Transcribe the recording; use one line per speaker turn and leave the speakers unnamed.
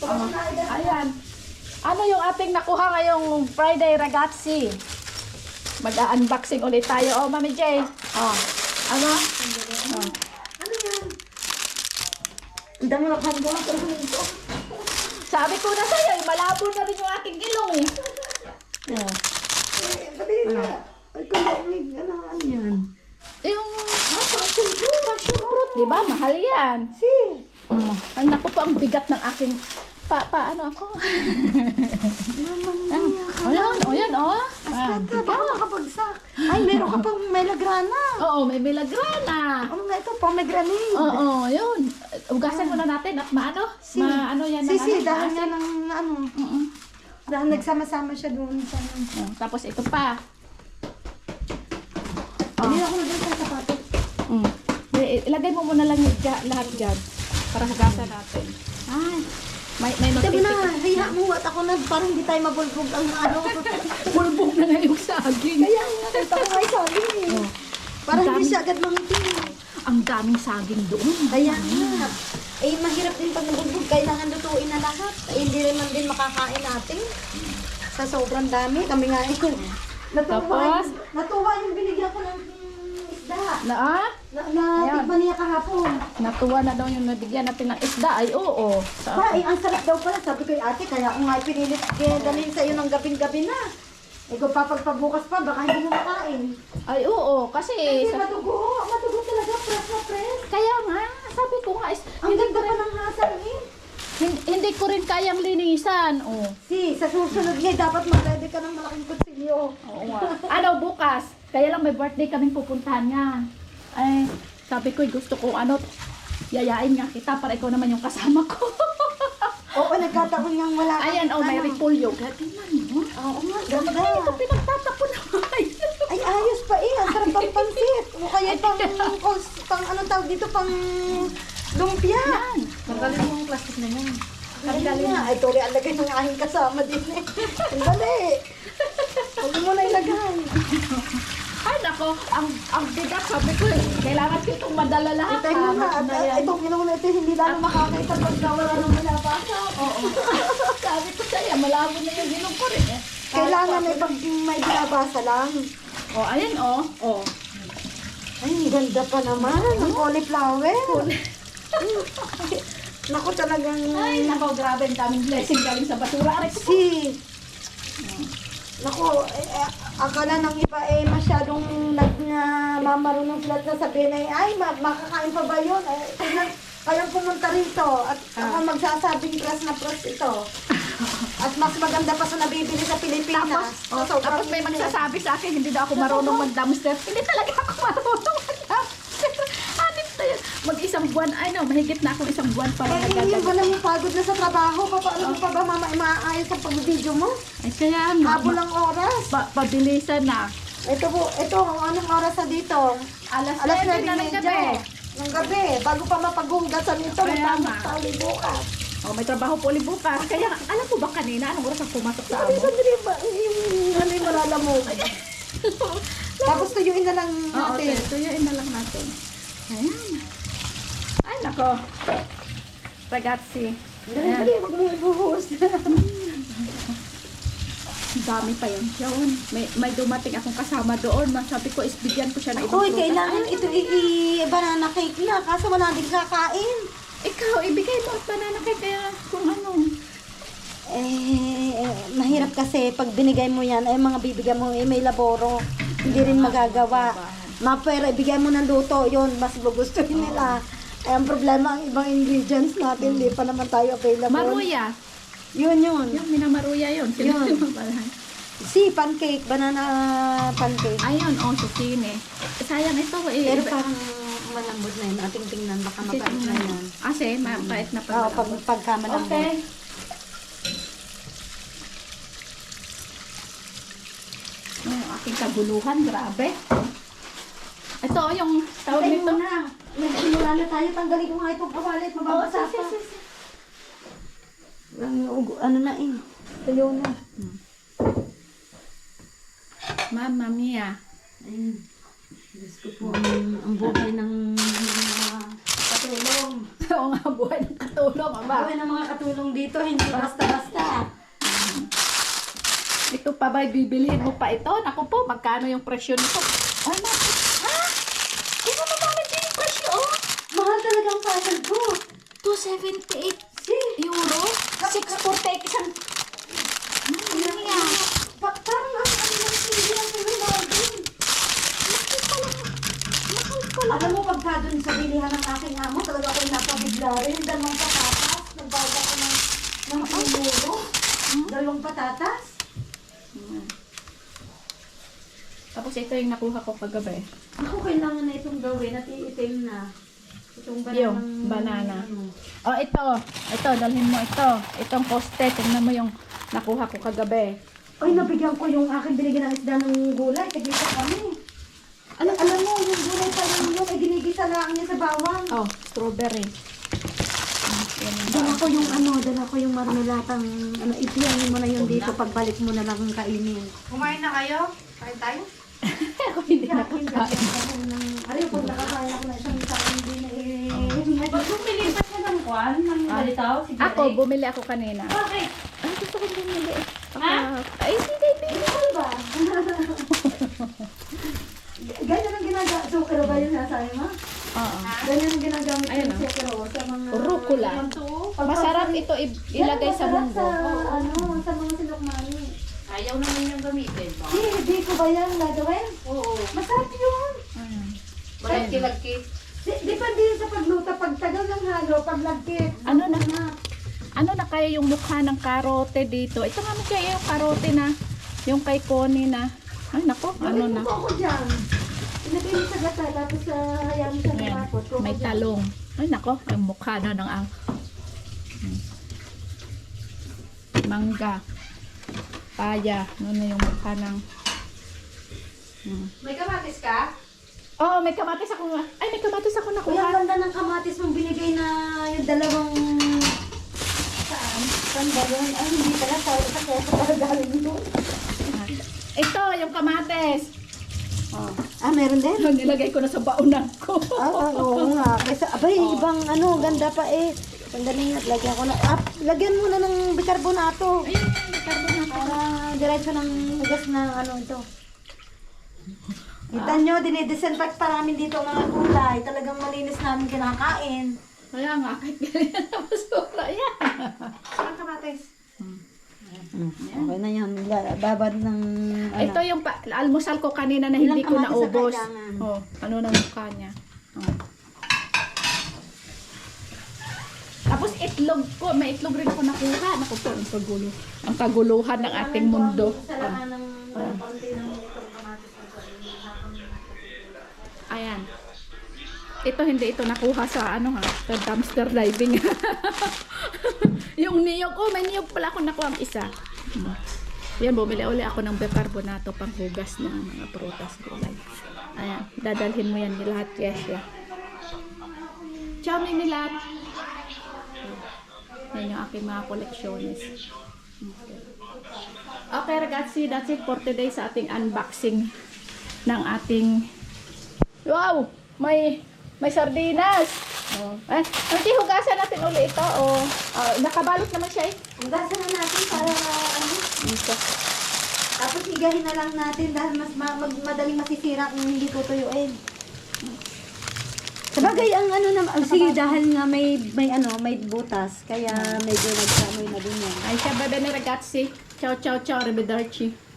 Oh, ayan. Ano yung ating nakuha ngayong Friday ragazzi? Mag-unboxing ulit tayo. Oh, Mami J. Oh. Ano? Oh.
Ano yan? Ang dami na kanda.
Sabi ko na sa'yo, eh, malabo na rin yung ating ilong eh. Oh.
Na. Ay, kulamig. Ano, ano yan?
Yung ah, passion fruit, passion fruit, di ba? Mahal yan.
Si.
Oh. Ay, naku po, ang bigat ng aking pa, pa, ano ako?
Naman
Ah, oh, yan, oh, yan, oh. Ah,
Askat ka, baka makapagsak. Ay, meron ka pang melagrana.
Oo, may milagrana.
Ano na ito? Pomegranate.
Oo, yun. Ugasan muna natin at maano?
Si.
Ma, ano yan?
Si,
ng
si,
ano,
dahil nga ng ano.
Mm-mm.
Dahil nagsama-sama siya doon sa...
Oh, tapos ito pa.
Hindi ako na doon sa sapatos.
Mm. Ilagay mo muna lang yung dya- lahat dyan para hugasan natin. Ay, may, may
Sabi na,
magpipit.
hiya mo at ako na parang hindi tayo mabulbog ang ano.
Bulbog na na yung saging.
Kaya nga, kita ko nga sabi eh.
Oh.
Parang
Ang
hindi
dami.
siya agad mangitim.
Ang daming saging doon.
Kaya nga. Eh, mahirap din pag nabulbog. Kailangan lutuin na lahat. Eh, hindi rin man din makakain natin. Sa sobrang dami. Kami nga eh. Natuwa,
Tapos?
yung, natuwa yung binigyan ko ng mm, isda.
Na ah?
Na, na
Ayan.
Niya kahapon.
Natuwa na daw yung nabigyan natin ng isda. Ay, oo. Sa,
Pa, eh, ang sarap daw pala. Sabi ko, ate, kaya ako nga pinilit kaya dalhin sa iyo ng gabing-gabi na. Eh, kung papagpabukas pa, baka hindi mo makain.
ay, oo. Kasi,
Kasi
sa,
matugo, matugo talaga, press na press.
kaya nga, sabi ko nga, is,
Ang
hindi,
ganda pa ng hasal eh.
hindi, hindi ko rin kayang linisan. Oh.
Si, sa susunod niya, dapat mag-ready ka ng malaking kutsilyo.
Oo nga. ano, bukas. Kaya lang may birthday kaming pupuntahan niya. Ay, sabi ko, gusto ko, ano, yayain nga kita para ikaw naman yung kasama ko.
Oo, nagkataon niyang wala kang-
Ayan, oh, may
ano.
repolyo. Gatiman, no?
Oo nga,
Ganda.
ganda.
Ito pinagtatapon naman.
Ay, ayos pa eh. Ang sarap pang pansit. O kaya pang, kos- pang ano tawag dito, pang lumpia.
Yan.
Tanggalin mo yung plastic na yan. Tanggalin na. Ay, tuloy, alagay ng aking kasama din eh. Tanggali. Huwag mo na ilagay.
Ay, nako, ang, ang bigat, sabi ko, eh, kailangan ko itong madala lahat.
Itay mo na.
Ah,
At,
na
at itong na ito, hindi lalo makakita pag wala nang binabasa.
Oo. sabi ko sa'yo, malabo na yung ilong ko rin eh.
Kailangan ay pag may binabasa lang.
Oh, ayan oh. Oh.
Ay, ganda pa naman. Ang cauliflower. Naku, talagang...
Ay, nako, grabe, ang daming blessing galing sa basura. Aray ko.
Si... Naku, eh, eh, akala ng iba eh masyadong nag na mamarunong sila na sabihin ay, ay ma- makakain pa ba yun? Eh, kayang pumunta rito at ako magsasabing press na press ito. At mas maganda pa sa nabibili sa Pilipinas.
Oh,
So,
tapos may magsasabi sa akin, hindi daw ako marunong mag-dumpster. Hindi talaga ako marunong mag-dumpster. Hanip na yun. Mag-isang buwan, ay no, mahigit na akong isang buwan pa lang
hindi
nagagawin.
ba lang yung pagod na sa trabaho? Paano mo pa ba mama maaayos ang pag-video mo?
Ay, kaya nga.
Habol ang oras.
Pa pabilisan na.
Ito po, ito, anong oras na dito?
Alas,
Alas
7
9
na ng gabi.
Ng gabi, bago pa mapaghugasan nito, matapos pa ulit bukas.
Oh, may trabaho po ulit bukas. Kaya, alam mo ba kanina, anong oras ang pumasok sa amo?
hindi ba, hindi malalamog. Tapos tuyuin na lang
Oo,
natin.
okay. Tuyuin na lang natin. Ayan. Nako. Ragazzi.
Dali, huwag mo ibuhos.
Dami pa yan yun. May, may dumating akong kasama doon. Sabi ko, is bigyan ko siya ng ibang prutas.
kailangan ito i-banana cake na, kaso wala din kakain.
Ikaw, ibigay mo at banana cake kaya kung ano.
Eh, mahirap kasi pag binigay mo yan, ay mga bibigyan mo, eh, may laboro. Hindi rin magagawa. Mapera, ibigay mo ng luto, yon mas gugustuhin nila. Eh, ang problema, ang ibang ingredients natin, hindi pa naman tayo available.
Maruya.
Yun, yun.
Yung minamaruya yun.
Yun.
Mo pala?
Si, pancake, banana pancake.
Ayun, oh, susine. Sayang ito eh.
Pero parang malambot na yun. Ating tingnan, baka mapait na yan.
Kasi, mapait na
Oo,
pala.
pag, pagka malambot.
Okay. Yung aking kaguluhan, grabe. Ito, yung tawag nito.
na. Nagsimula na tayo. Tanggalin ko nga itong kawalit. Mababasa
si,
pa. Ang ano na eh. Tayo na.
Mamma mia.
Ayun. Diyos ko po, ang, ang buhay ng mga katulong.
Oo nga, buhay ng katulong, ama.
Buhay ng mga katulong dito, hindi basta-basta.
Ito pa ba, bibilhin mo pa ito? Naku po, magkano yung presyo nito? Ay, naku. Ha? Ito mo namin din yung presyo, oh.
Mahal talaga ang pasal ko.
278 euro? 648 isang... Ano nga?
Pa- parang ang ano lang hindi lang sila mahal din.
Mahal pala.
Alam mo, pagka dun sa bilihan ng aking amo, talaga ako napabigla rin. Dalawang patatas. Nagbayad ako ng, ng euro. Dalawang patatas.
Tapos ito yung nakuha ko kagabi.
Ako kailangan na itong gawin at iitim na. Itong
Yung
bananang...
banana. Oh, ito. Ito, dalhin mo ito. Itong poste. Tingnan mo yung nakuha ko kagabi.
Ay, nabigyan ko yung aking binigyan ng isda ng gulay. Tagisa kami. Alam, alam mo, yung gulay pa lang yun, ay ginigisa lang niya sa bawang.
Oh, strawberry. Yung
Dala ko yung ano, dala ko yung marmelatang, ano, ipiyangin mo na yun dito, pagbalik mo na lang kainin.
Kumain na kayo? Kain tayo?
Ako hindi na kakain.
Ay, pag nakakain ako na isang
ng kwan? Ng balitaw? Si
Ako, bumili ako kanina.
Bakit?
Ay, gusto ko bumili.
Ha?
Ah, Ay, hindi, hindi.
Ano ba? Ganyan ang ginagawa. Sukero ba yung nasabi mo?
Oo.
Ganyan ang ginagamit
Ayun,
yung
ah.
sukero sa mga...
Rucola. Masarap ito i- ilagay sa munggo.
masarap Sa, ano, sa mga sinukmani.
Ayaw naman yung gamitin. Ba?
Di, di ko ba yan gagawin?
Oo.
Masarap yun.
Ayun.
Malagki-lagki.
Di, di pa din sa pagluto, pag tagal ng halo, pag lagkit.
Ano na? Ano na kaya yung mukha ng karote dito? Ito nga mo kaya yung karote na. Yung kay Connie na. Ay, nako. Ano na?
Ano ko dyan? Ilagay mo sa gata, tapos sa hayaan mo sa. Kuko
May
dyan.
talong. Ay, nako. Ang mukha na ng ang... Mangga. Paya. Ano na yung mukha ng... Hmm.
May kamatis ka?
Oo, may kamatis ako nga. Ay, may kamatis ako
Uy, ang
nakuha.
ganda ng kamatis mong binigay na yung dalawang... Saan? Saan ba yun? Ay, hindi pala. Sa sa keso para galing yun.
Ito, yung kamatis. Oh.
Ah, meron din?
Nilagay ko na sa baonan ko.
Ah, ah, oo nga. Kaysa, abay, ibang ano, ganda pa eh. Sandali nga, lagyan ko na. Ah, lagyan mo na ng bicarbonato.
Ayun, may carbonate.
Para diretso ng hugas na ano ito. Kita nyo, dinidisinfect pa namin dito ang mga gulay. Talagang malinis namin kinakain.
Kaya nga, kahit ganyan na basura yan.
Saan kamatis?
Okay na yan. Babad ng ano.
Ito yung pa- almusal ko kanina na hindi ko naubos. Oh, ano na mukha niya. Oh. Tapos itlog ko, may itlog rin ako nakuha. Naku po, ang kagulo. Ang kaguluhan ng ating mundo.
Sa laman ng konti ng
Ayan. Ito hindi ito nakuha sa ano ha, sa dumpster diving. yung niyog, oh may niyog pala ako nakuha ang isa. Yan, bumili uli ako ng bicarbonato pang hugas ng mga prutas gulay. Ayan, dadalhin mo yan lahat, Kesha. Ciao, ni lahat. Yan yung aking mga koleksyones. Okay. Okay, ragazzi, that's it for today sa ating unboxing ng ating Wow! May may sardinas. Oh. Eh, hindi hugasan natin uli ito. Oh. Ah, nakabalot naman siya eh.
Hugasan na natin para ano.
Ito.
Tapos igahin na lang natin dahil mas ma- mag- madaling masisira kung hindi tutuyuin. Sabagay ang ano na, sige dahil nga may may ano, may butas kaya medyo nagkamoy na din yan.
Ay, siya bebe ni ragazzi. Ciao, ciao, ciao, arrivederci.